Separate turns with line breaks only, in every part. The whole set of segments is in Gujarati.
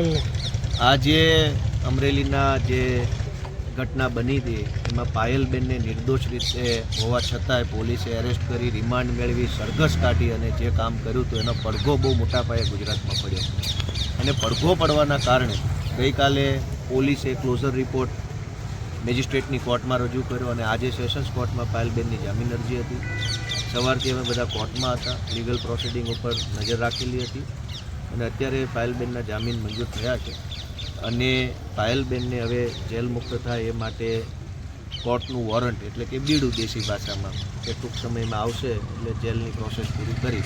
આજે અમરેલીના જે ઘટના બની હતી, એમાં પાયલબેનને નિર્દોષ રીતે હોવા છતાંય પોલીસે એરેસ્ટ કરી રિમાન્ડ મેળવી, સરઘસ કાઢી અને જે કામ કર્યું હતું, એનો પડઘો બહુ મોટા પાયે ગુજરાતમાં પડ્યો. અને પડઘો પડવાના કારણે ગઈકાલે પોલીસે ક્લોઝર રિપોર્ટ મેજિસ્ટ્રેટની કોર્ટમાં રજૂ કર્યો અને આજે સેશન્સ કોર્ટમાં પાયલબેનની જામીન અરજી હતી. સવારથી અમે બધા કોર્ટમાં હતા લીગલ પ્રોસિડિંગ ઉપર નજર રાખેલી હતી. અને અત્યારે પાયલબેનના જામીન મંજૂર થયા છે. અને પાયલબેનને હવે જેલ મુક્ત થાય એ માટે કોર્ટનું વોરંટ, એટલે કે બીડું દેશી ભાષામાં કે ટૂંક સમયમાં આવશે, એટલે જેલની પ્રોસેસ પૂરી કરી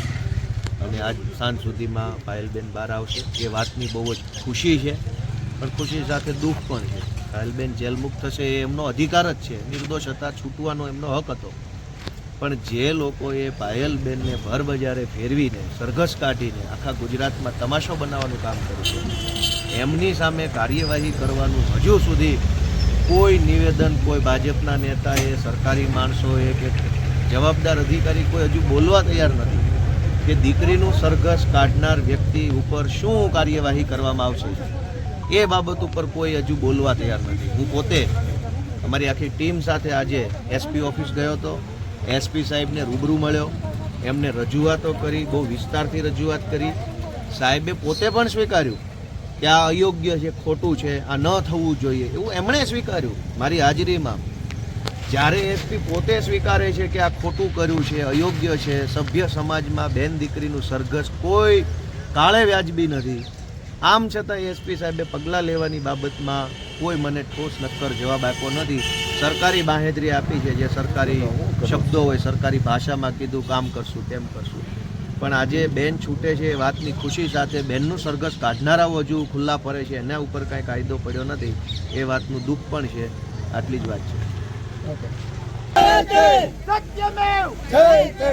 અને આજ સાંજ સુધીમાં પાયલબેન બહાર આવશે. એ વાતની બહુ જ ખુશી છે, પણ ખુશી સાથે દુઃખ પણ છે. પાયલબેન જેલ મુક્ત થશે એ એમનો અધિકાર જ છે. નિર્દોષ હતા, છૂટવાનો એમનો હક હતો. પણ જે લોકોએ પાયલબેનને ભર બજારે ફેરવીને, સરઘસ કાઢીને આખા ગુજરાતમાં તમાશો બનાવવાનું કામ કર્યું છે, એમની સામે કાર્યવાહી કરવાનું હજુ સુધી કોઈ નિવેદન કોઈ ભાજપના નેતાએ, સરકારી માણસોએ કે જવાબદાર અધિકારી કોઈ હજુ બોલવા તૈયાર નથી કે દીકરીનું સરઘસ કાઢનાર વ્યક્તિ ઉપર શું કાર્યવાહી કરવામાં આવશે. એ બાબત ઉપર કોઈ હજુ બોલવા તૈયાર નથી. હું પોતે અમારી આખી ટીમ સાથે આજે એસપી ઓફિસ ગયો હતો. એસપી સાહેબને રૂબરૂ મળ્યો. એમને રજૂઆતો કરી, બહુ વિસ્તારથી રજૂઆત કરી. સાહેબે પોતે પણ સ્વીકાર્યું કે આ અયોગ્ય છે, ખોટું છે, આ ન થવું જોઈએ એવું એમણે સ્વીકાર્યું મારી હાજરીમાં. જ્યારે એસપી પોતે સ્વીકારે છે કે આ ખોટું કર્યું છે, અયોગ્ય છે, સભ્ય સમાજમાં બેન દીકરીનું સરઘસ કોઈ કાળે વ્યાજબી નથી આમ છતાં એસપી સાહેબે પગલાં લેવાની બાબતમાં કોઈ મને ઠોસ નક્કર જવાબ આપ્યો નથી. સરકારી બાહેધરી આપી છે જે સરકારી શબ્દો હોય સરકારી ભાષામાં કીધું કામ કરશું તેમ કરશું. પણ આજે બેન છૂટે છે એ વાતની ખુશી સાથે બેનનું સરઘસ કાઢનારાઓ હજુ ખુલ્લા ફરે છે એના ઉપર કાંઈ કાયદો પડ્યો નથી. એ વાતનું દુઃખ પણ છે. આટલી જ વાત છે.
સત્યમેવ. જયતે